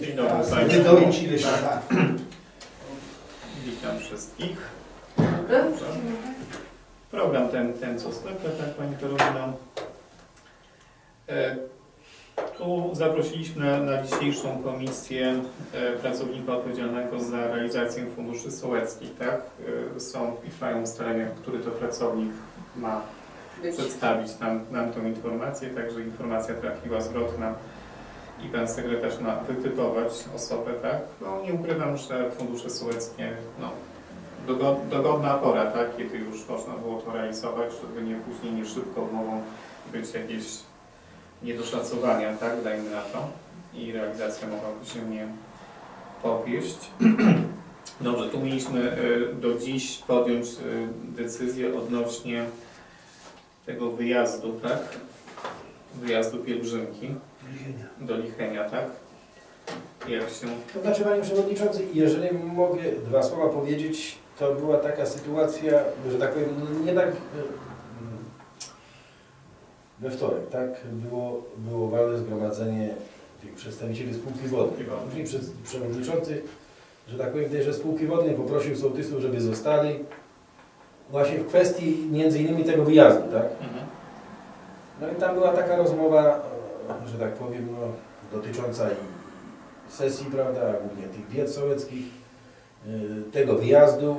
Dzień dobry Państwu. doić ile się da. Witam wszystkich. Dobrze. Program ten, ten co sklepie, tak Pani Karolina. E, Tu zaprosiliśmy na, na dzisiejszą komisję e, pracownika odpowiedzialnego za realizację funduszy sołeckich, tak? E, Są i trwają ustalenia, który to pracownik ma Być. przedstawić nam, nam tą informację, także informacja trafiła zwrotna i pan sekretarz ma wytypować osobę, tak? No nie ukrywam, że fundusze sołeckie, no dogo- dogodna pora, tak? Kiedy już można było to realizować, żeby nie później, nie szybko mogą być jakieś niedoszacowania, tak? Dajmy na to i realizacja mogłaby się nie powieść. Dobrze, tu mieliśmy y, do dziś podjąć y, decyzję odnośnie tego wyjazdu, tak? Wyjazdu pielgrzymki do Lichenia, tak? Jak się... To znaczy Panie Przewodniczący, jeżeli mogę dwa słowa powiedzieć, to była taka sytuacja, że tak powiem, no nie tak e, we wtorek, tak? Było, było walne zgromadzenie tych przedstawicieli spółki wodnej. Później przed, przewodniczący, że tak powiem, tejże spółki wodnej poprosił sołtysów, żeby zostali właśnie w kwestii między innymi tego wyjazdu, tak? Mhm. No i tam była taka rozmowa, że tak powiem, no, dotycząca i sesji, prawda, głównie tych wiec sołeckich, e, tego wyjazdu.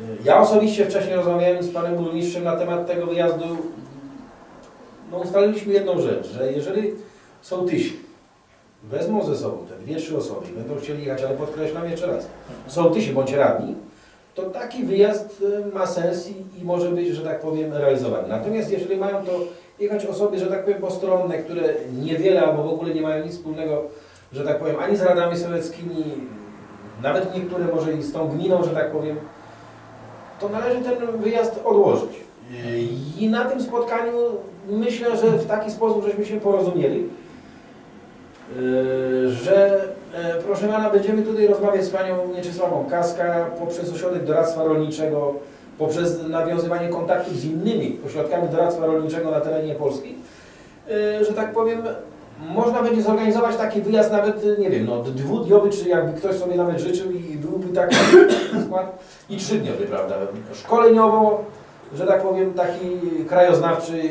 E, Ja osobiście wcześniej rozmawiałem z panem burmistrzem na temat tego wyjazdu. No ustaliliśmy jedną rzecz, że jeżeli sołtysi wezmą ze sobą te dwie, trzy osoby i będą chcieli jechać, ale podkreślam jeszcze raz, sołtysi bądź radni, to taki wyjazd e, ma sens i, i może być, że tak powiem, realizowany. Natomiast jeżeli mają to jechać osoby, że tak powiem, postronne, które niewiele albo w ogóle nie mają nic wspólnego, że tak powiem, ani z radami sołeckimi, nawet niektóre może i z tą gminą, że tak powiem, to należy ten wyjazd odłożyć. I na tym spotkaniu myślę, że w taki sposób żeśmy się porozumieli, Yy, że e, proszę pana, będziemy tutaj rozmawiać z panią Mieczysławą Kaska poprzez ośrodek doradztwa rolniczego, poprzez nawiązywanie kontaktów z innymi ośrodkami doradztwa rolniczego na terenie Polski, Yy, że tak powiem, można będzie zorganizować taki wyjazd nawet, nie wiem, no dwudniowy, czy jakby ktoś sobie nawet życzył i byłby taki skład, i trzydniowy, prawda, szkoleniowo, że tak powiem, taki krajoznawczy.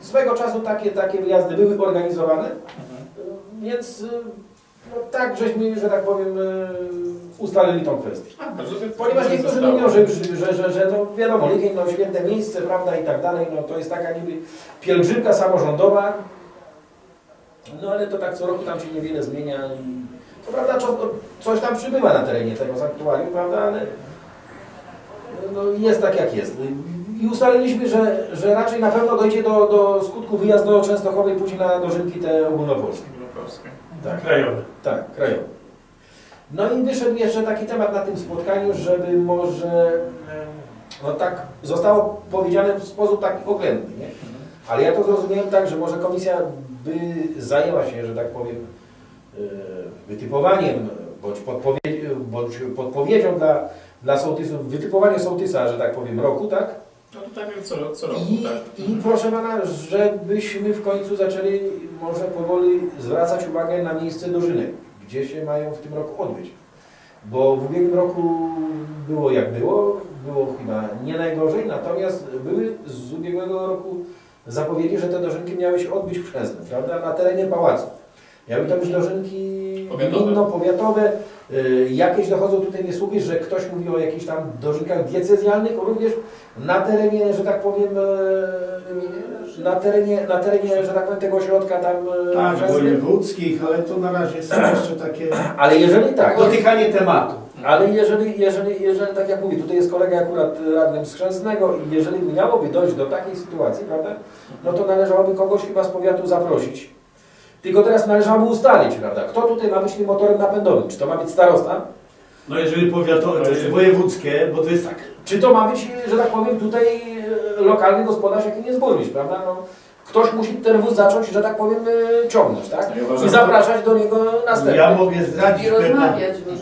Swego czasu takie, takie wyjazdy były organizowane, Mhm. więc y, no, tak żeśmy, że tak powiem, y, ustalili tą kwestię. A, żeby Ponieważ niektórzy mówią, że, że, że, że no wiadomo, Licheń, no święte miejsce, prawda, i tak dalej, no to jest taka niby pielgrzymka samorządowa, no ale to tak co roku tam się niewiele zmienia i to prawda, co, coś tam przybywa na terenie tego sanktuarium, prawda, ale no, jest tak jak jest. I ustaliliśmy, że, że raczej na pewno dojdzie do, do skutku wyjazd do Częstochowej, później na dożynki te ogólnopolskie. Wielkopolskie. Tak. Krajowe. Tak, krajowy. No i wyszedł jeszcze taki temat na tym spotkaniu, żeby może, no tak zostało powiedziane w sposób taki oględny, nie? Mhm. Ale ja to zrozumiałem tak, że może komisja by zajęła się, że tak powiem, e, wytypowaniem bądź, podpowiedź, bądź podpowiedzią dla, dla sołtysów, wytypowanie sołtysa, że tak powiem, roku, tak? No to tak jak co, co roku, I, tak? I proszę pana, żebyśmy w końcu zaczęli może powoli zwracać uwagę na miejsce dożynek, gdzie się mają w tym roku odbyć. Bo w ubiegłym roku było jak było, było chyba nie najgorzej, natomiast były z ubiegłego roku zapowiedzi, że te dożynki miały się odbyć w Chrzęsnym, prawda, na terenie pałacu. Miały to być dożynki Powiatowe. gminno-powiatowe. Y, Jakieś dochodzą tutaj mnie słuchy, że ktoś mówi o jakichś tam dożynkach diecezjalnych, również na terenie, że tak powiem, e, na terenie, na terenie, że tak powiem, tego ośrodka tam. e, Tak, wojewódzkich, ale to na razie są jeszcze takie Ale jeżeli tak, dotykanie tematu. ale jeżeli, jeżeli, jeżeli, tak jak mówię, tutaj jest kolega akurat radnym z Chrzęsnego i jeżeli miałoby dojść do takiej sytuacji, prawda, no to należałoby kogoś chyba z powiatu zaprosić. Tylko teraz należałoby ustalić, prawda, kto tutaj ma być tym motorem napędowym. Czy to ma być starosta? No jeżeli powiatowe, to jest wojewódzkie, bo to jest tak. Czy to ma być, że tak powiem, tutaj e, lokalny gospodarz, jakim jest burmistrz, prawda? No, ktoś musi ten wóz zacząć, że tak powiem, e, ciągnąć, tak? Ja uważam, I zapraszać do niego następny. Ja mogę zdradzić I pewną,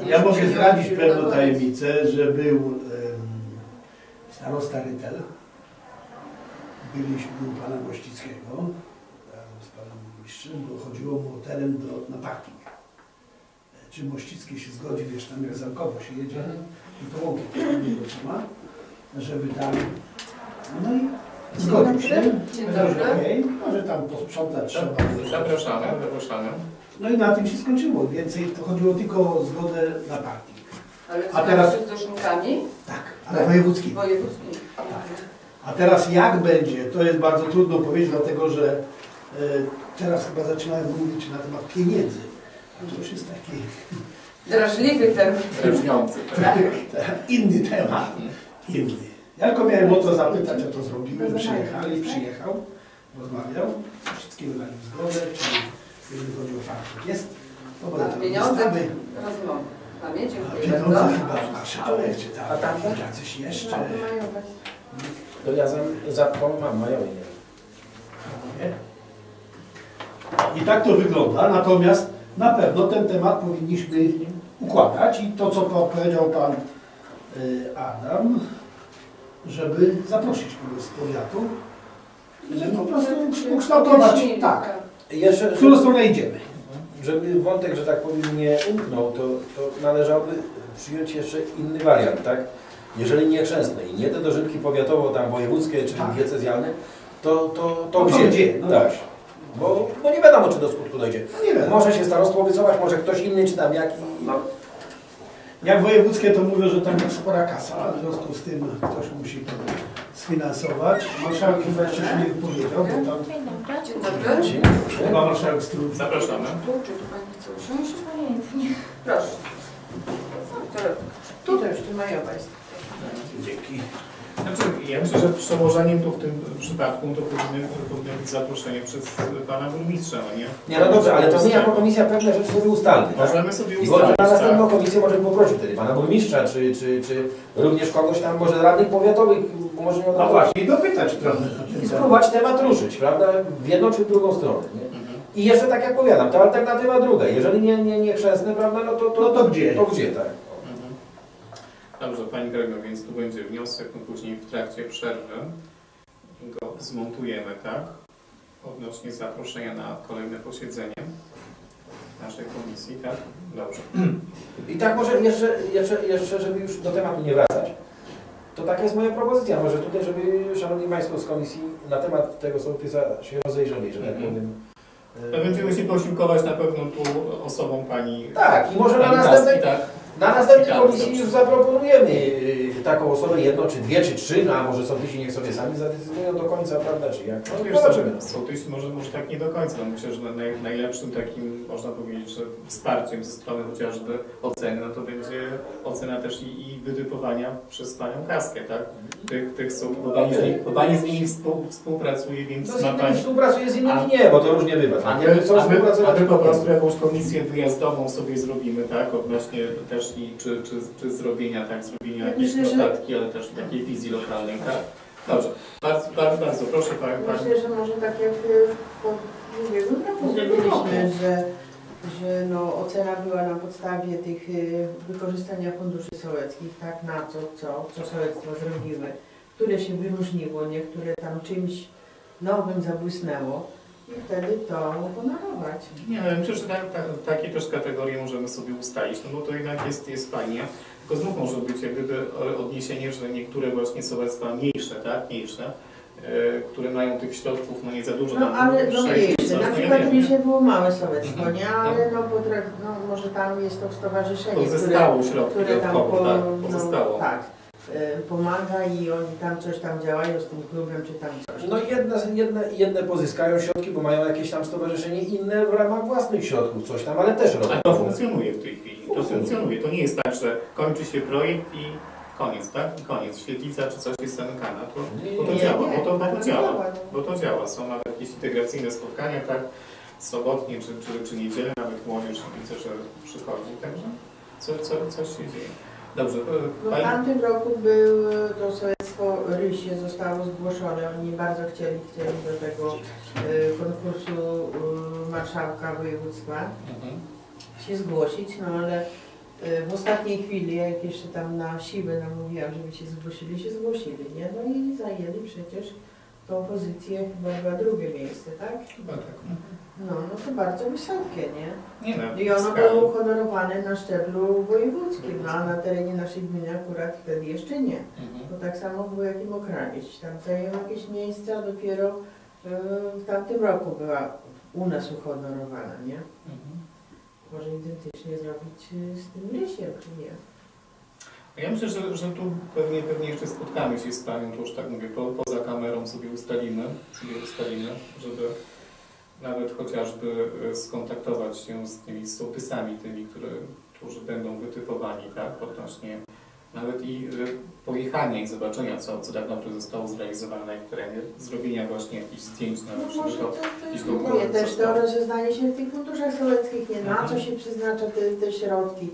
ja mogę zdradzić nie pewną tajemnicę, że był em, starosta Rytel. Byliśmy u pana Gościckiego burmistrzem, bo chodziło mu o teren do, na parking. czy Mościcki się zgodzi, wiesz, tam jak Zalkowo się jedzie Mhm. i to łąki niego trzyma, żeby tam, no i zgodził się. Dzień dobry. okej, może tam posprzątać trzeba. Zapraszamy, zapraszamy. No i na tym się skończyło. Więcej to chodziło tylko o zgodę na parking. Ale A teraz- z dożynkami Tak, ale wojewódzki. wojewódzkimi? A teraz jak będzie, to jest bardzo trudno powiedzieć, dlatego że e, teraz chyba zaczynają mówić na temat pieniędzy. A to już jest taki Drażliwy ten. Drażniący. Tak. inny temat. Inny. Ja tylko miałem o to zapytać, a to zrobiłem. Przyjechali, przyjechał, rozmawiał. Wszystkiego dali zgodę, czyli jeżeli chodzi o fakt, jest. A tam pieniądze? ustawy. Rozmowy. Panie, A dziękuję pieniądze chyba w marszałek, czy tam, A tamte? jacyś jeszcze. To ja za, za tą mam majowie. I tak to wygląda, natomiast na pewno ten temat powinniśmy układać i to, co po- powiedział Pan y, Adam, żeby zaprosić kogoś z powiatu, żeby po prostu ukształtować, tak, Jeszcze, w którą stronę idziemy. żeby wątek, że tak powiem, nie umknął, to, to należałoby przyjąć jeszcze inny wariant, tak? Jeżeli nie chrzęsne i nie te dożynki powiatowo, tam wojewódzkie czy Tak. diecezjalne, to, to, to No to gdzie? gdzie? No tak. właśnie. Bo, bo nie wiadomo, czy do skutku dojdzie. No nie wiem, Może się starostwo wycofać, może ktoś inny, czy tam jaki. No. jak wojewódzkie to mówią, że tam jest spora kasa, a w związku z tym ktoś musi to sfinansować. Marszałek chyba jeszcze się nie wypowiedział, bo tam Dzień dobry. chyba marszałek z tyłu. Zapraszamy. Tu, czy tu Pani chce usiąść? Proszę. Tu też, tu majowa jest. Dzięki. Znaczy, ja myślę, że przełożeniem tu w tym przypadku to powinno, powinno być zaproszenie przez pana burmistrza, no nie? Nie, no dobrze, ale to my jako komisja pewne rzeczy sobie ustalmy. Tak? Możemy sobie I może ustalić, na następną tak? komisję możemy poprosić wtedy pana burmistrza, czy, czy, czy również kogoś tam, może radnych powiatowych, może nie No właśnie, i dopytać trochę na ten I temat. spróbować temat ruszyć, prawda? W jedną czy w drugą stronę. Nie? Mhm. I jeszcze tak jak powiadam, ta alternatywa druga, jeżeli nie, nie, nie chrzestne, prawda, no to, to, No to gdzie? To gdzie, tak? Dobrze, Pani Grego, więc tu będzie wniosek, no później w trakcie przerwy go zmontujemy, tak? Odnośnie zaproszenia na kolejne posiedzenie naszej komisji, tak? Dobrze. I tak może jeszcze, jeszcze, jeszcze, żeby już do tematu nie wracać, to taka jest moja propozycja, może tutaj, żeby Szanowni Państwo z komisji na temat tego sołtysa się rozejrzeli, że tak Mhm. powiem. To będziemy się posiłkować na pewno tu osobą Pani Tak, i może na Pani następnej, tak? Na następnej komisji już zaproponujemy y, taką osobę, jedno czy dwie, czy trzy, no a może sołtysi niech sobie sami zadecydują do końca, prawda, czy jak. No No, wiesz, zobaczymy. co, sołtys może, może tak nie do końca. No, myślę, że naj, najlepszym takim, można powiedzieć, że wsparciem ze strony chociażby oceny, no to będzie ocena też i, i wytypowania przez Panią Kaskę, tak? Tych, tych są, bo Pani z nimi, bo pani z nimi współ, współpracuje, więc No z ma Pani... współpracuje, z innymi A- nie, bo to różnie bywa. A tak? my, Nie chcą a, my, a my po prostu jakąś komisję wyjazdową sobie zrobimy, tak? Odnośnie też czy, czy, czy zrobienia, tak? Zrobienia Ja jakiejś myślę, że- notatki, ale też takiej wizji lokalnej, tak? Dobrze. Bardzo, bardzo, bardzo proszę Pani. pani. Myślę, że może tak jak y, po ubiegłym roku zrobiliśmy, że, że no, ocena była na podstawie tych y, wykorzystania funduszy sołeckich, tak, na co, co, co sołectwo zrobiły, które się wyróżniło, niektóre tam czymś nowym zabłysnęło i wtedy to honorować. Nie, ale myślę, że tak, tak, takie też kategorie możemy sobie ustalić, no bo to jednak jest, jest fajnie. Tylko znów może być jak gdyby odniesienie, że niektóre właśnie sołectwa mniejsze, tak, mniejsze, e, które mają tych środków no nie za dużo. No tam ale no sześć coś, na no ja przykład wiem, się było małe sołectwo, Mhm. nie? Ale no, potraf, no może tam jest to stowarzyszenie, które Pozostało środki które tam dodatkowo, po, tak, no, pozostało. tak, pomaga i oni tam coś tam działają z tym klubem, czy tam coś. No jedne, jedne, jedne pozyskają środki, bo mają jakieś tam stowarzyszenie, inne w ramach własnych środków coś tam, ale też robią. A to funkcjonuje w tej chwili. To Funkcjonuje. To nie jest tak, że kończy się projekt i koniec, tak? I koniec. Świetlica czy coś jest zamykana. To, Nie, bo to nie, działa, nie, bo to, bo to działa, no. Bo to działa. Są nawet jakieś integracyjne spotkania, tak? Sobotnie czy, czy, czy niedzielę, nawet młodzież widzę, że przychodzi. Także co, co, coś się dzieje. Dobrze. e, No, w Pani, tamtym roku był to sołectwo Rysie zostało zgłoszone. Oni bardzo chcieli, chcieli do tego y, konkursu y, marszałka województwa mhm. się zgłosić, no ale y, w ostatniej chwili, jak jeszcze tam na siłę namówiłam, żeby się zgłosili, się zgłosili, nie? No i zajęli przecież tą pozycję chyba, chyba drugie miejsce, tak? Chyba tak. No, no to bardzo wysokie, nie? Nie no, I ono skali. było uhonorowane na szczeblu wojewódzkim, no, a na terenie naszej gminy akurat wtedy jeszcze nie. Mhm. To tak samo było jak i Mokrawiec. Tam zajęło jakieś miejsca, dopiero e, w tamtym roku była u nas uhonorowana, nie? Mhm. Może identycznie zrobić e, z tym rysiem, czy nie? Ja myślę, że, że tu pewnie, pewnie jeszcze spotkamy się z Panią, to już tak mówię, po, poza kamerą sobie ustalimy, sobie ustalimy, żeby nawet chociażby e, skontaktować się z tymi sołtysami, tymi, które, którzy będą wytypowani, tak, odnośnie nawet i e, pojechania i zobaczenia, co, co tak naprawdę zostało zrealizowane w terenie, zrobienia właśnie jakichś zdjęć No nawet, może żeby to, to głowy też to rozeznanie się w tych funduszach sołeckich, nie na co Mhm. się przeznacza te, te środki,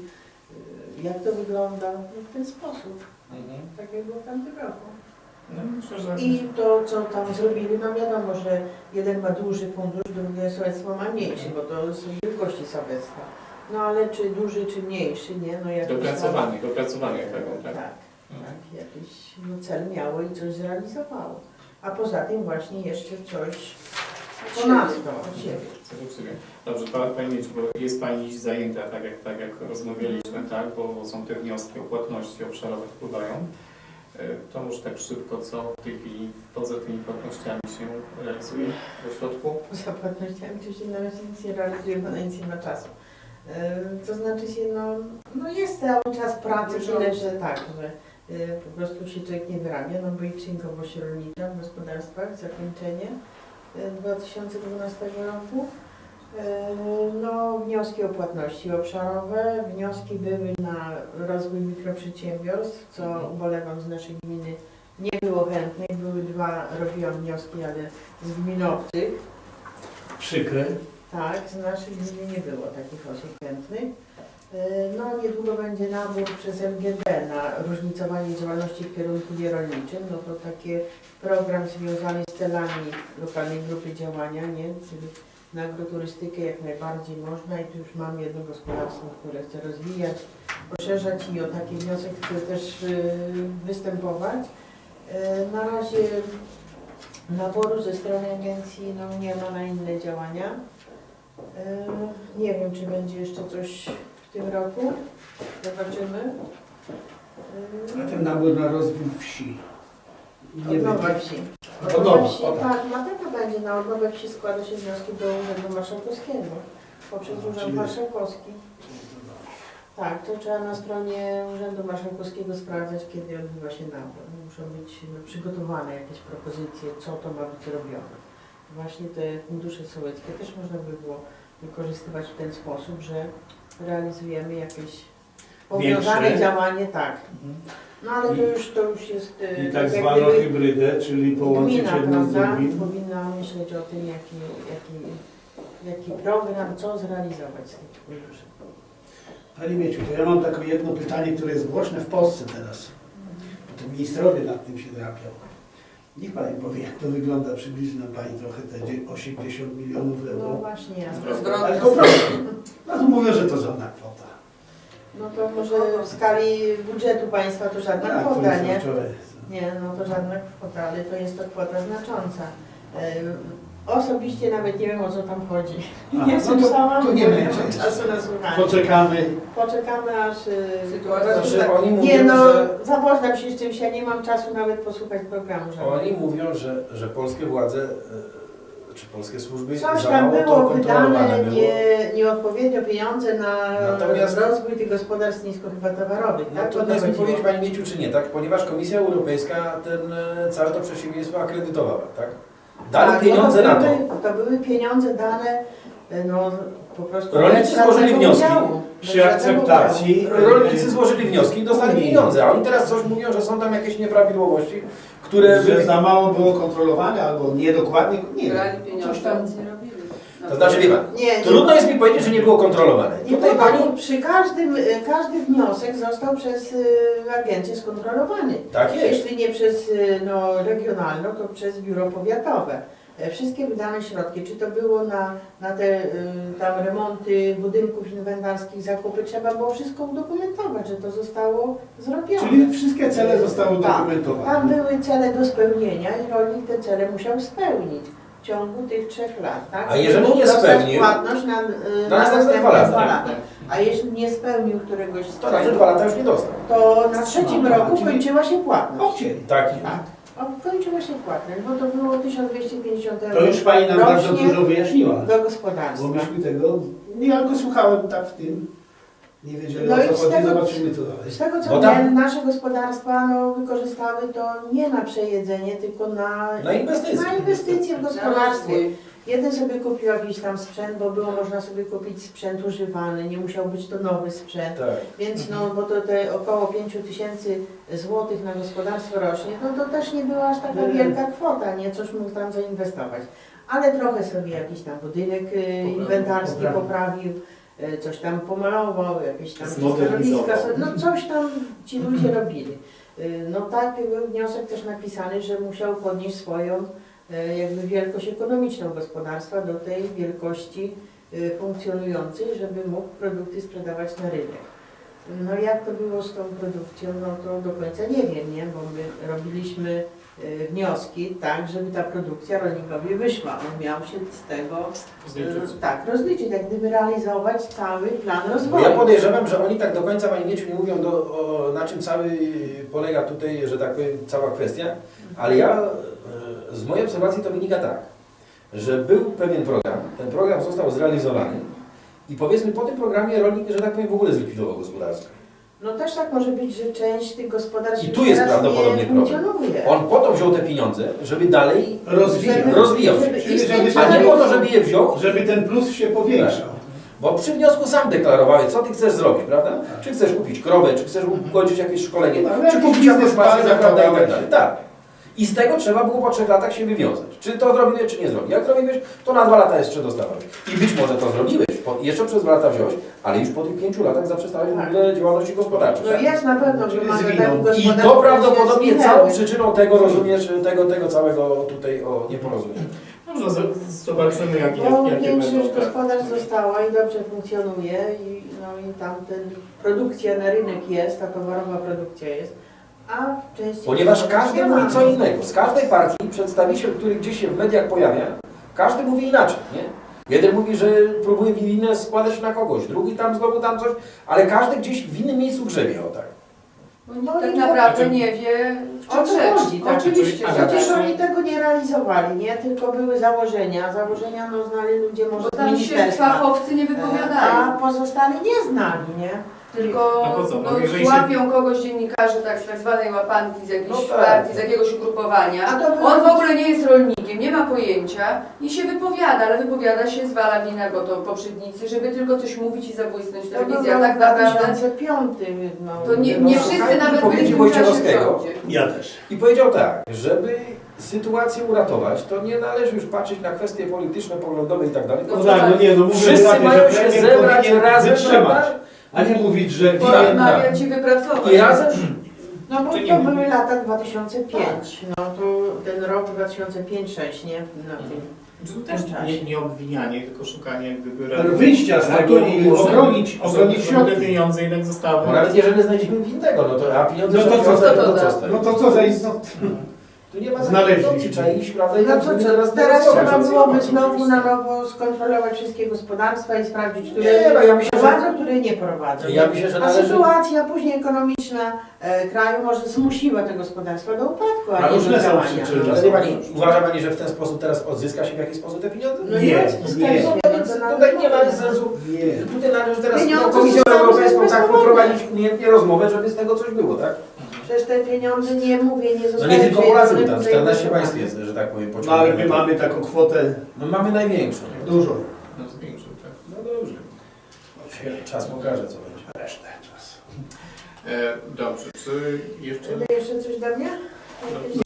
jak to wygląda, no w ten sposób, Mhm. tak jak było w tamtym roku. No, myślę, że... I to, co tam zrobili, no wiadomo, że jeden ma duży fundusz, drugie sołectwo ma mniejszy, bo to są wielkości sołectwa. No ale czy duży, czy mniejszy, nie? No jakoś tam- dopracowanie tego, tak? Tak, Mhm. tak, jakiś no, cel miało i coś zrealizowało. A poza tym właśnie jeszcze coś do siebie. Dobrze, pa- Pani bo jest Pani dziś zajęta, tak jak, tak jak rozmawialiśmy, tak? Bo są te wnioski o płatności obszarowe wpływają. E, To może tak szybko, co w tej chwili poza tymi płatnościami się realizuje w ośrodku? Poza płatnościami oczywiście na razie nic nie realizuje, bo na nic nie ma czasu. E, To znaczy się, no, no jest cały czas pracy, tyle, że tak, że e, po prostu się człowiek nie wyrabia, no bo i księgowość rolnicza w gospodarstwach, zakończenie 2012 roku. E, No, wnioski o płatności obszarowe, wnioski były na rozwój mikroprzedsiębiorstw, co ubolewam z naszej gminy. Nie było chętnych, były dwa, robiłam wnioski, ale z gmin obcych. Przykre. Tak, z naszej gminy nie było takich osób chętnych. E, No, niedługo będzie nabór przez MGD na różnicowanie działalności w kierunku nierolniczym. No to taki program związany z celami lokalnej grupy działania, nie? Czyli na agroturystykę jak najbardziej można i tu już mam jedno gospodarstwo, które chcę rozwijać, poszerzać i o taki wniosek chcę też y, występować. E, Na razie naboru ze strony agencji no, nie ma na inne działania. E, Nie wiem, czy będzie jeszcze coś w tym roku. Zobaczymy. A ten nabór na rozwój wsi. Nie Odnowa będzie. wsi. Odnowa, wsi, o tak. tak, na pewno będzie. Na odnowę wsi składa się wnioski do Urzędu Marszałkowskiego poprzez A, Urząd czyli- Marszałkowski. Tak, to trzeba na stronie Urzędu Marszałkowskiego sprawdzać, kiedy odbywa się nabór. Muszą być no, przygotowane jakieś propozycje, co to ma być robione. Właśnie te fundusze sołeckie też można by było wykorzystywać w ten sposób, że realizujemy jakieś powiązane Większe. działanie, tak. No ale to I- już, to już jest e, I tak jak zwaną gdyby hybrydę, czyli połączyć gmina, jedno z prawda, drugim. powinna myśleć o tym, jaki, jaki, jaki program, co zrealizować z tych funduszy. Pani Mieciu, to ja mam takie jedno pytanie, które jest głośne w Polsce teraz. Bo to ministrowie nad tym się drapią. Niech Pani powie, jak to wygląda, przybliży nam Pani trochę te dzie- 80 milionów No euro. właśnie. Ale to proszę. No to mówię, że to żadna kwota. No to może w skali budżetu państwa to żadna Tak, kwota, nie? wczoraj. Nie, no to żadna kwota, ale to jest to kwota znacząca. E, Osobiście nawet nie wiem o co tam chodzi. A, Nie no to- słyszałam, to nie nie mam czasu na słuchanie. Poczekamy. Poczekamy aż... e, Sytuacja rozumiem. Znaczy, oni mówią, Nie no, że, zapoznam się z czymś, ja nie mam czasu nawet posłuchać programu żadnego. oni mówią, że, że polskie władze, e, czy polskie służby Coś za tam mało to było kontrolowane wydane, było. nie, nieodpowiednio pieniądze na Natomiast- rozwój tych gospodarstw nisko chyba towarowych, No tak? to O jest mi chodziło. powiedzieć Pani Mieciu, czy nie, tak? Ponieważ Komisja Europejska ten e, całe to przedsiębiorstwo akredytowała, tak? Dali Tak, pieniądze no na to. były, to były pieniądze dane, e, no po prostu... Rolnicy złożyli wnioski. udziału, Przy akceptacji Rolnicy złożyli wnioski i dostali pieniądze, a oni teraz coś mówią, że są tam jakieś nieprawidłowości, które że były... za mało było kontrolowane albo niedokładnie, nie wiem. Coś pieniądze, tam. To znaczy, wie Pan, Nie, nie, trudno jest mi powiedzieć, że nie było kontrolowane. nie Tutaj Pani... przy każdym, e, każdy wniosek został przez e, agencję skontrolowany. Tak jest. Jeśli nie przez e, no, regionalną, to przez biuro powiatowe. E, Wszystkie wydane środki, czy to było na, na te y, tam remonty budynków inwentarskich, zakupy, trzeba było wszystko udokumentować, że to zostało zrobione. Czyli wszystkie cele zostały Tak. Tam udokumentowane. były cele do spełnienia i rolnik te cele musiał spełnić. W ciągu tych trzech lat, tak? A jeżeli Mógł nie dostać spełnił, płatność na, y, na następne dwa lata. lata. A jeśli nie spełnił któregoś z To na te celów, dwa lata już nie dostał. to na trzecim No, roku czyli- kończyła się płatność. Obcięli. Tak. Tak. O, kończyła się płatność, bo to było 1250 euro To już Pani nam bardzo rocznie dużo wyjaśniła. do Bo gospodarstwa. myśmy tego, ja tylko słuchałem tak w tym, nie wiedzieli No o i co z chodzi, tego- zobaczymy co dalej. Z tego co Bo tam- wiem, nasze gospodarstwa no, wykorzystały to nie na przejedzenie, tylko na, Na inwestycje. na inwestycje gospodarstwie. Jeden sobie kupił jakiś tam sprzęt, bo było można sobie kupić sprzęt używany, nie musiał być to nowy sprzęt. Tak. Więc no, bo to te około 5 tysięcy złotych na gospodarstwo rocznie, no to też nie była aż taka wielka kwota, nie? Coś mógł tam zainwestować. Ale trochę sobie jakiś tam budynek y, inwentarski Poprawił. poprawił, y, coś tam pomalował, jakieś tam Zmodernizował. stanowiska sobie- no coś tam ci ludzie robili. Y, No tak był wniosek też napisany, że musiał podnieść swoją jakby wielkość ekonomiczną gospodarstwa do tej wielkości y, funkcjonującej, żeby mógł produkty sprzedawać na rynek. No jak to było z tą produkcją, no to do końca nie wiem, nie? Bo my robiliśmy y, wnioski tak, żeby ta produkcja rolnikowi wyszła. On miał się z tego Zliczyć. y, tak rozliczyć, jak gdyby realizować cały plan Bo rozwoju. ja podejrzewam, że oni tak do końca Pani Mieciu nie mówią, do, o, na czym cały polega tutaj, że tak powiem, cała kwestia, ale ja e, z mojej obserwacji to wynika tak, że był pewien program, ten program został zrealizowany i powiedzmy po tym programie rolnik, że tak powiem, w ogóle zlikwidował gospodarstwo. No też tak może być, że część tych gospodarstw I tu jest teraz prawdopodobnie nie problem. funkcjonuje. On po to wziął te pieniądze, żeby dalej Rozwijał. Żeby- rozwijał się. żeby Czyli istnieć żeby- A nie po to, żeby je wziął, Żeby ten plus się powiększał. Bo przy wniosku sam deklarowałeś, co ty chcesz zrobić, prawda? Czy chcesz kupić krowę, czy chcesz ukończyć jakieś szkolenie, Tak, czy jakiś kupić jakąś maszynę, plan prawda, i tak zakładałeś. dalej. Tak. I z tego trzeba było po trzech latach się wywiązać. Czy to zrobiłeś, czy nie zrobiłeś. Jak zrobiłeś, to na dwa lata jeszcze dostawałeś. I być może to zrobiłeś, po, jeszcze przez dwa lata wziąłeś, ale już po tych pięciu latach zaprzestałeś w Tak. ogóle działalności gospodarczej. No tak? jest na pewno zwiną. takich I to prawdopodobnie całą przyczyną tego, rozumiesz, tego, tego całego tutaj o z- zobaczymy jakie, Bo jakie większość tak. gospodarstw została i dobrze funkcjonuje i, no, i tam ten produkcja na rynek jest, ta towarowa produkcja jest. Ponieważ każdy mówi co innego. Z każdej partii przedstawiciel, który gdzieś się w mediach pojawia, każdy mówi inaczej, nie? Jeden mówi, że próbuje winę składać na kogoś, drugi tam znowu tam coś, ale każdy gdzieś w innym miejscu grzebie, o tak. Nikt No tak i naprawdę nie wie, w O czym chodzi, tak? Oczywiście, A Przecież tak. oni tego nie realizowali, nie? Tylko były założenia. Założenia no, znali ludzie może Bo tam się fachowcy nie A wypowiadają. pozostali nie znali, nie? Tylko No po co? No no, jeżeli się- złapią kogoś dziennikarze tak, z tak zwanej łapanki, z jakiejś No tak. partii, z jakiegoś ugrupowania. A to było- On w ogóle nie jest rolnikiem, nie ma pojęcia i się wypowiada, ale wypowiada się, zwala winę, bo to poprzednicy, żeby tylko coś mówić i zabłysnąć To telewizja. było Tak w naprawdę 2005. No, to nie, No, nie słuchaj, wszyscy nawet byli w tym czasie w Wojciechowskiego. rządzie. Ja też. I powiedział tak, żeby sytuację uratować, to nie należy już patrzeć na kwestie polityczne, poglądowe i tak dalej. No No tak, no nie, no mówię Wszyscy mają że się zebrać razem, prawda? A nie mówić, że Porozmawiać i wypracować. I razem No bo Czy to nie- były lata 2005. No to ten rok 2005-2006, nie? Tym. Czy to też nie, nie obwinianie, tylko szukanie jak gdyby wyjścia z tego i Może- obronić, może- obronić żeby środki. te pieniądze jednak zostały. No nawet jeżeli znajdziemy winnego, no to a pieniądze No to co, wziąć, to to da. co z tego? No to co za istotne? Tu nie ma Znaleźli. trzeba iść, prawda? I No tak co, teraz teraz trzeba byłoby znowu na nowo skontrolować wszystkie gospodarstwa i sprawdzić, które Nie, no ja myślę, że- prowadzą, które nie prowadzą. Ja myślę, że A należy... sytuacja później ekonomiczna e, kraju może zmusiła te gospodarstwa do upadku, a A nie do różne są działania. przyczyny. Ale wie pani, uważa Pani, że w ten sposób teraz odzyska się w jakiś sposób te pieniądze? No Nie, nie. No no więc nawet tutaj nie ma powiem. sensu. Nie. Tutaj należy teraz Pieniądze no, Komisją zostały Europejską tak zainwestowane. poprowadzić umiejętnie rozmowę, żeby z tego coś było, tak? Przecież te pieniądze nie mówię, nie No zostały nie tylko Polacy, bo tam przejęte, 14 zainwestowane. państw jest, że tak powiem, No ale my mamy taką kwotę No mamy największą. dużo. No, zwiększył, tak. No dobrze. Czas pokaże, co będzie. Resztę czasu. E, dobrze, czy jeszcze... Czy jeszcze coś do mnie?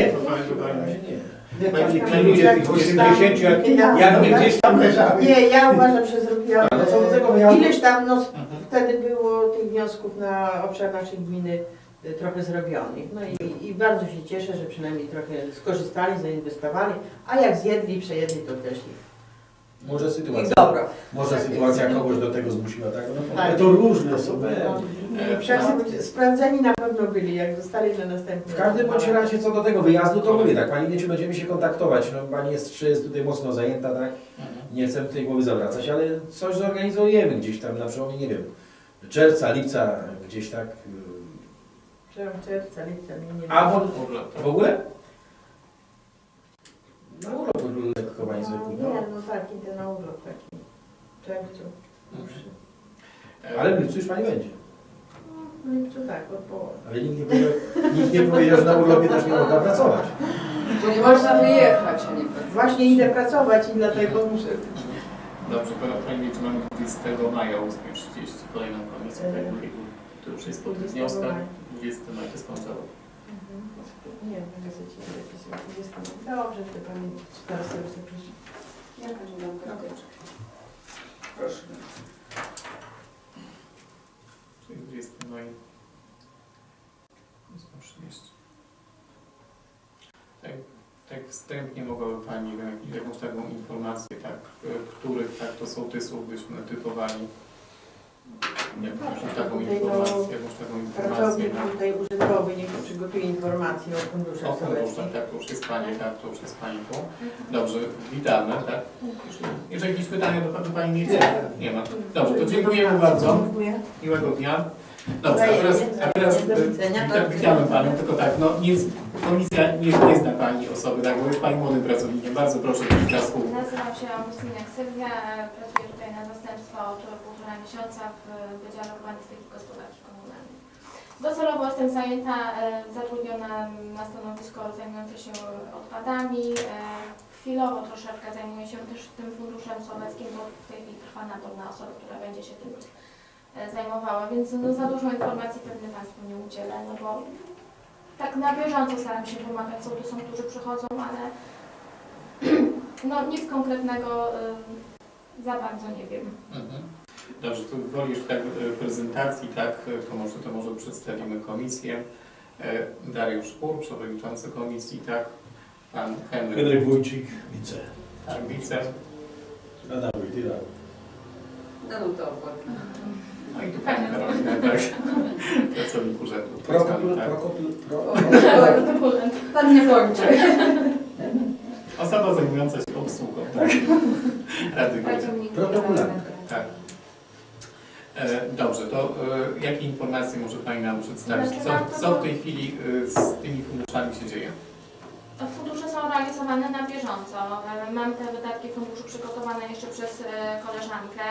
Nie, to pani Na dodanie. razie nie. Nie pani pilnuje jak tych gdzieś 80, jak, jakby tak? gdzieś tam leżały. Nie, ja uważam, że zrobiłam A no co do tego wyjazdu? ileś tam, no wtedy było tych wniosków na obszar naszej gminy trochę zrobionych. No i, i bardzo się cieszę, że przynajmniej trochę skorzystali, zainwestowali, a jak zjedli, przejedli, to też ich. Może sytuacja, może sytuacja kogoś do tego zmusiła, tak? No, Tak. Ale to różne są. No, E, Wszyscy sprawdzeni na pewno byli, jak zostali na następny W każdym bądź razie co do tego wyjazdu, to mówię tak, Pani Mieciu, będziemy się kontaktować. No, Pani jest, jest tutaj mocno zajęta, tak? Mhm. Nie chcę tej głowy zawracać, ale coś zorganizujemy gdzieś tam na przełomie, nie wiem, czerwca, lipca, gdzieś tak. Czerwca, lipca, nie, nie Albo Urlop, tak? w ogóle? Na urlop lekko Pani sobie no, pójdzie. nie, no tak, idę na urlop taki. W czerwcu. E, Ale w lipcu już Pani będzie. W lipcu tak, od połowy. Ale nikt nie powiedział, nikt nie powiedział że na urlopie też nie można pracować. Bo nie można wyjechać, a nie pracować. Właśnie idę pracować i dlatego muszę... Dobrze, to Pani wie, czy mamy 20 maja o 8.30 kolejną komisję, tak? To już jest pod 20 wniosek. maja. 20 maja to jest pan cały. Mhm. Nie, w gazecie nie zapisuję. 20. Dobrze, to pani teraz sobie zapiszę. Ja pani dam karteczkę. Proszę. Czyli 20 maja. Jest pan przynieść. Tak, tak wstępnie mogłaby Pani jak- jakąś taką informację, tak, e, których tak to sołtysów byśmy typowali. Jakąś taką no, informację, jakąś taką informację. Pracownik tutaj urzędowy niech przygotuje informacje o funduszach O funduszach, sołeckich. tak, to już jest Pani, tak, to już jest Pani tu. Dobrze, witamy, tak. Jeżeli- Jeżeli jakieś pytania do, do Pani nie Nie ma. Dobrze, to dziękujemy bardzo. Dziękuję. Miłego dnia. Dobrze, a teraz, a teraz e, tak, widziałem Panią, tylko tak, no nic, komisja nie, nie zna Pani osoby, tak, bo jest Pani młodym pracownikiem. Bardzo proszę kilka słów. Nazywam się Augustyniak Sylwia, e, pracuję tutaj na zastępstwo od półtora miesiąca w Wydziale Urbanistyki Gospodarki Komunalnej. Docelowo jestem zajęta, e, zatrudniona na stanowisko zajmujące się odpadami. E, Chwilowo troszeczkę zajmuję się też tym funduszem sołeckim, bo w tej chwili trwa nabór na osobę, która będzie się tym e, zajmowała, więc no, za dużo informacji pewnie Państwu nie udzielę, no bo tak na bieżąco staram się pomagać sołtysom, którzy przychodzą, ale no nic konkretnego y, za bardzo nie wiem. Mhm. Dobrze, to wolisz tak e, prezentacji, tak, e, to może, to może przedstawimy komisję. E, Dariusz Pur, przewodniczący komisji, tak. Pan Henryk, Henryk Wójcik, wice. tak, wice. Adam Wójtyra. Danuta Opłaka. No i tu Pani Karolina, tak, pracownik urzędu. Tak. Pan nie. Osoba zajmująca się obsługą, tak. Rady Gminy. Pracownik Protokolantka. Tak. E, Dobrze, to e, jakie informacje może Pani nam przedstawić? Co, co w tej chwili e, z tymi funduszami się dzieje? Fundusze są realizowane na bieżąco. Mam te wydatki funduszu przygotowane jeszcze przez koleżankę.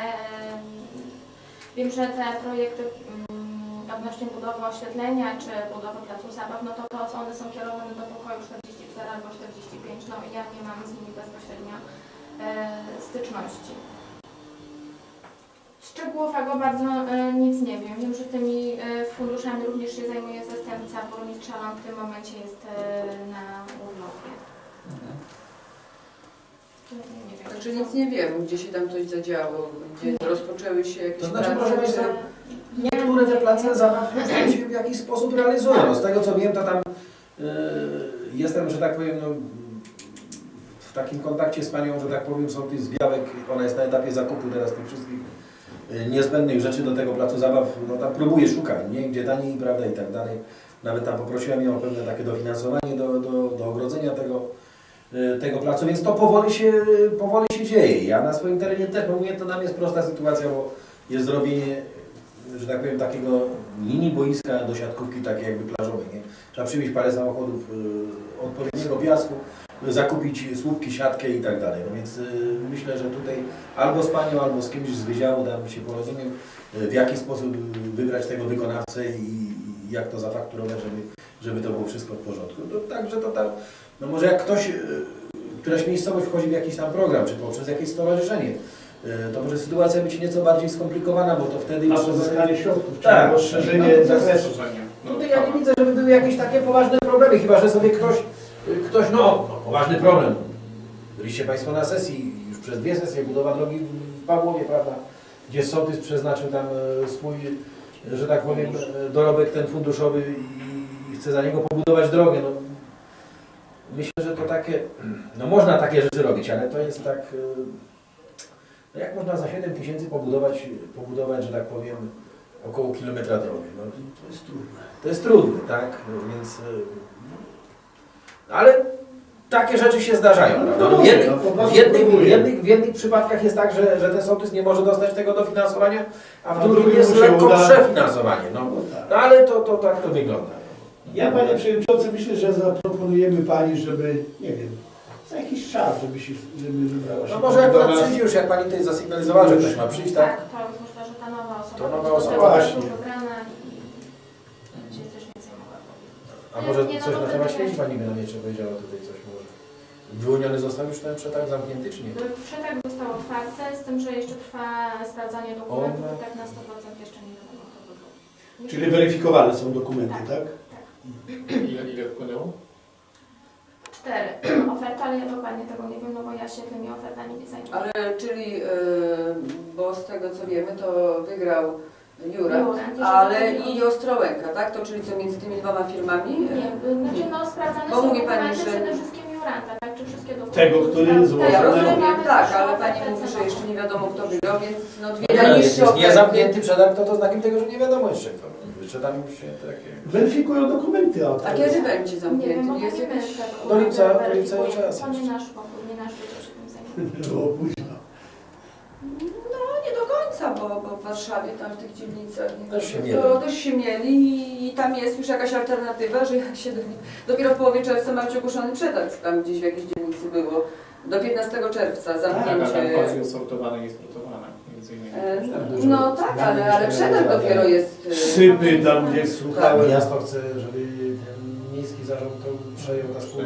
Wiem, że te projekty mm, odnośnie budowy oświetlenia czy budowy placu zabaw, no to, to one są kierowane do pokoju 44 albo 45. No i ja nie mam z nimi bezpośrednio e, styczności. Szczegółowego bardzo e, nic nie wiem. Wiem, że tymi e, funduszami również się zajmuje zastępca burmistrza, on w tym momencie jest e, na urlopie. Nie wiem. Znaczy nic nie wiem, gdzie się tam coś zadziało, gdzie rozpoczęły się jakieś To znaczy, proszę Państwa, Niektóre te place zabaw się w jakiś sposób realizują. No, z tego co wiem, to tam yy, jestem, że tak powiem, no, w takim kontakcie z Panią, że tak powiem, są tych zbiawek, ona jest na etapie zakupu teraz tych wszystkich yy, niezbędnych rzeczy do tego placu zabaw, no tam próbuję szukać, nie? Gdzie taniej, prawda, i tak dalej. Nawet tam poprosiłem ją o pewne takie dofinansowanie do, do, do ogrodzenia tego, tego placu, więc to powoli się, powoli się dzieje. Ja na swoim terenie też mówię, to nam jest prosta sytuacja, bo jest zrobienie, że tak powiem, takiego mini boiska do siatkówki takiej jakby plażowej. Nie? Trzeba przywieźć parę samochodów y, odpowiedniego piasku, y, zakupić słupki, siatkę i tak dalej. No więc y, myślę, że tutaj albo z Panią, albo z kimś z wydziału tam się porozumiem, y, w jaki sposób y, wybrać tego wykonawcę i, jak to zafakturować, żeby, żeby to było wszystko w porządku. To, także to tam, no może jak ktoś, y, któraś miejscowość wchodzi w jakiś tam program, czy poprzez jakieś stowarzyszenie, y, to może sytuacja być nieco bardziej skomplikowana, bo to wtedy Na już... pozyskanie środków, Tak. czyli rozszerzenie No, to zakresu. Tutaj ja nie widzę, żeby były jakieś takie poważne problemy, chyba że sobie ktoś, ktoś no, no poważny problem. Byliście Państwo na sesji, już przez dwie sesje, budowa drogi w Pawłowie, prawda, gdzie sołtys przeznaczył tam e, swój, e, że tak powiem, e, dorobek ten funduszowy i chce za niego pobudować drogę. No, myślę, że to takie, no można takie rzeczy robić, ale to jest tak, e, no jak można za 7 tysięcy pobudować, pobudować, że tak powiem, około kilometra drogi. No, To jest trudne. to jest trudne, tak? Więc... y, Ale takie rzeczy się zdarzają. No, no, w, jednych, no, po prostu w, jednych, w, jednych, w jednych przypadkach jest tak, że, że ten sołtys nie może dostać tego dofinansowania, a w drugim jest lekko uda. przefinansowanie. No, No tak. no ale to, to tak to wygląda. Ja Panie Przewodniczący myślę, że zaproponujemy Pani, żeby, nie wiem, za jakiś czas, żeby się, żeby wybrała się No może do Pan nas. przyjdzie już, jak Pani tutaj zasygnalizowała, że ktoś ma przyjść, tak? Tak, to już myślę, że ta nowa osoba To nowa będzie osoba. Właśnie. wybrana i będzie też więcej mogła powiedzieć. A może Nie, no coś to na temat tak śmieci jest. Pani Mianowicie powiedziała tutaj coś może. Wyłoniony został już ten przetarg zamknięty, czy nie? Przetarg został otwarty, z tym, że jeszcze trwa sprawdzanie dokumentów i tak na 100% jeszcze nie wiadomo kto wybrał. Czyli weryfikowane są dokumenty, tak? Ile, ile wpłynęło? Cztery oferty, ale ja dokładnie tego nie wiem, no bo ja się tymi ofertami nie zajmuję. Ale czyli, yy, bo z tego co wiemy, to wygrał Jura, Jura, jeżeli ale chodzi i Ostrołęka, tak? To czyli co między tymi dwoma firmami? Nie, y, znaczy no sprawdzane Bo są mówi pani, dokumenty że- przede wszystkim Juranta, tak? Czy wszystkie dokumenty Tego, który zostały- złożył. Ja rozumiem, tak, ale pani mówi, że jeszcze nie wiadomo kto wygrał, więc no dwie najniższe jest oferty. zamknięty przetarg, to to znakiem tego, że nie wiadomo jeszcze kto. Jeszcze tam się takie... Weryfikują dokumenty, a A teraz- kiedy będzie Nie wiem, zamknięty? Jest nie jakiś... wiem, tak Do lipca- do lipca jest czas To nie jeszcze. nasz pokój, nie nasz wydział się tym zajmuje. Było późno. No nie do końca, bo, bo w Warszawie tam w tych dzielnicach Też się to mieli. dość się mieli i, i tam jest już jakaś alternatywa, że jak się do, dopiero w połowie czerwca ma być ogłoszony przetarg, tam gdzieś w jakiejś dzielnicy było. Do 15 czerwca Tak, a tam zamknięcie. chodzi o sortowane i sortowane, między innymi. E, Tak, dużo No tak, ale, ale przetarg dopiero jest. e, Sypy tam gdzieś Ale słuchałem. miasto chce, żeby ten miejski zarząd to przejął ta spółka.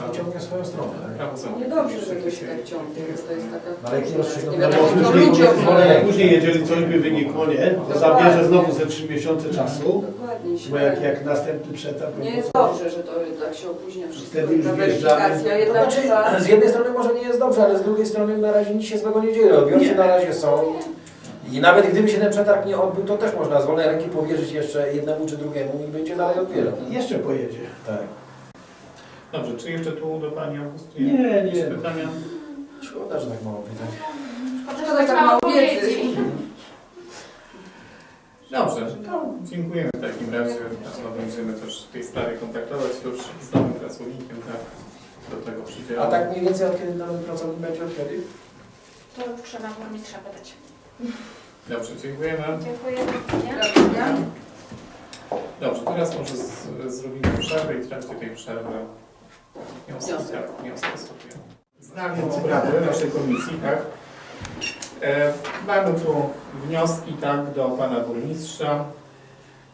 Każdy ciągnie swoją stronę. tak? Prawo no, zamówień. Niedobrze, że to się tak ciągnie, więc to jest taka... Ale jak nie rozstrzygną, nie to wiadomo, może co później ludzie nie jeżeli coś by wynikło, nie, to zabierze znowu ze trzy miesiące czasu, Dokładnie się. bo jak, jak następny przetarg... Nie no jest dobrze, że to tak się opóźnia wszystko. Wtedy już Ta wjeżdżamy. weryfikacja To jednak znaczy, z jednej strony może nie jest dobrze, ale z drugiej strony na razie nic się złego nie dzieje. Odbiorcy Nie. na razie są. I nawet gdyby się ten przetarg nie odbył, to też można z wolnej ręki powierzyć jeszcze jednemu czy drugiemu i będzie dalej odbierał. Jeszcze pojedzie. Tak. Dobrze, czy jeszcze tu do Pani Augustyny? Nie, Jakieś nie. pytania? Szkoda, że tak mało pytań. Że tak mało mało wiedzy. Dobrze, to dziękujemy w takim razie. No, będziemy też w tej sprawie kontaktować już z nowym pracownikiem, tak, do tego przydziału. A tak mniej więcej od kiedy nowy pracownik będzie od kiedy? To już trzeba burmistrza pytać. Dobrze, dziękujemy. Dziękuję. Dobrze, teraz może z, zrobimy przerwę i w trakcie tej przerwy Wniosek. tak, wnioski sobie. Znamy obrady naszej komisji, tak? E, mamy tu wnioski, tak, do Pana Burmistrza.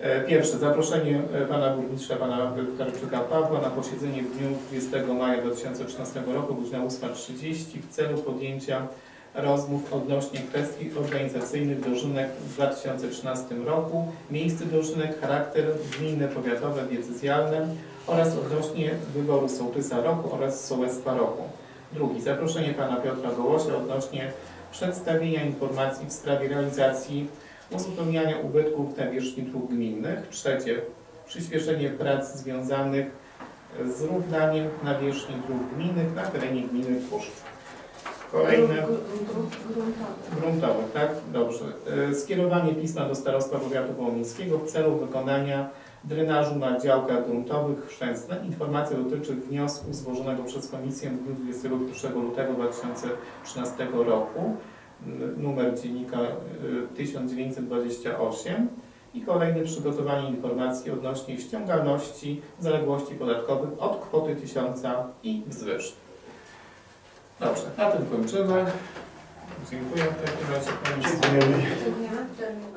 E, pierwsze, zaproszenie e, Pana Burmistrza, Pana Karczyka Pawła na posiedzenie w dniu 20 maja 2013 roku, godzina 8.30 w celu podjęcia rozmów odnośnie kwestii organizacyjnych dożynek w 2013 roku, miejsce dożynek, charakter gminne, powiatowe, decyzjalne oraz odnośnie wyboru sołtysa roku oraz sołectwa roku. Drugi, zaproszenie pana Piotra Gołosia odnośnie przedstawienia informacji w sprawie realizacji uzupełniania ubytków nawierzchni dróg gminnych. Trzecie, przyspieszenie prac związanych z równaniem nawierzchni dróg gminnych na terenie gminy Tłuszcz. Kolejne gruntowych, tak? Dobrze. E, Skierowanie pisma do Starostwa Powiatu Wołomińskiego w celu wykonania drenażu na działkach gruntowych w Szczęsne. Informacja dotyczy wniosku złożonego przez Komisję w dniu 21 lutego 2013 roku, numer dziennika y, 1928 i kolejne przygotowanie informacji odnośnie ściągalności zaległości podatkowych od kwoty 1000 i wzwyż. Dobrze, na tym kończymy. Dziękuję w takim razie Państwu. Dziękujemy.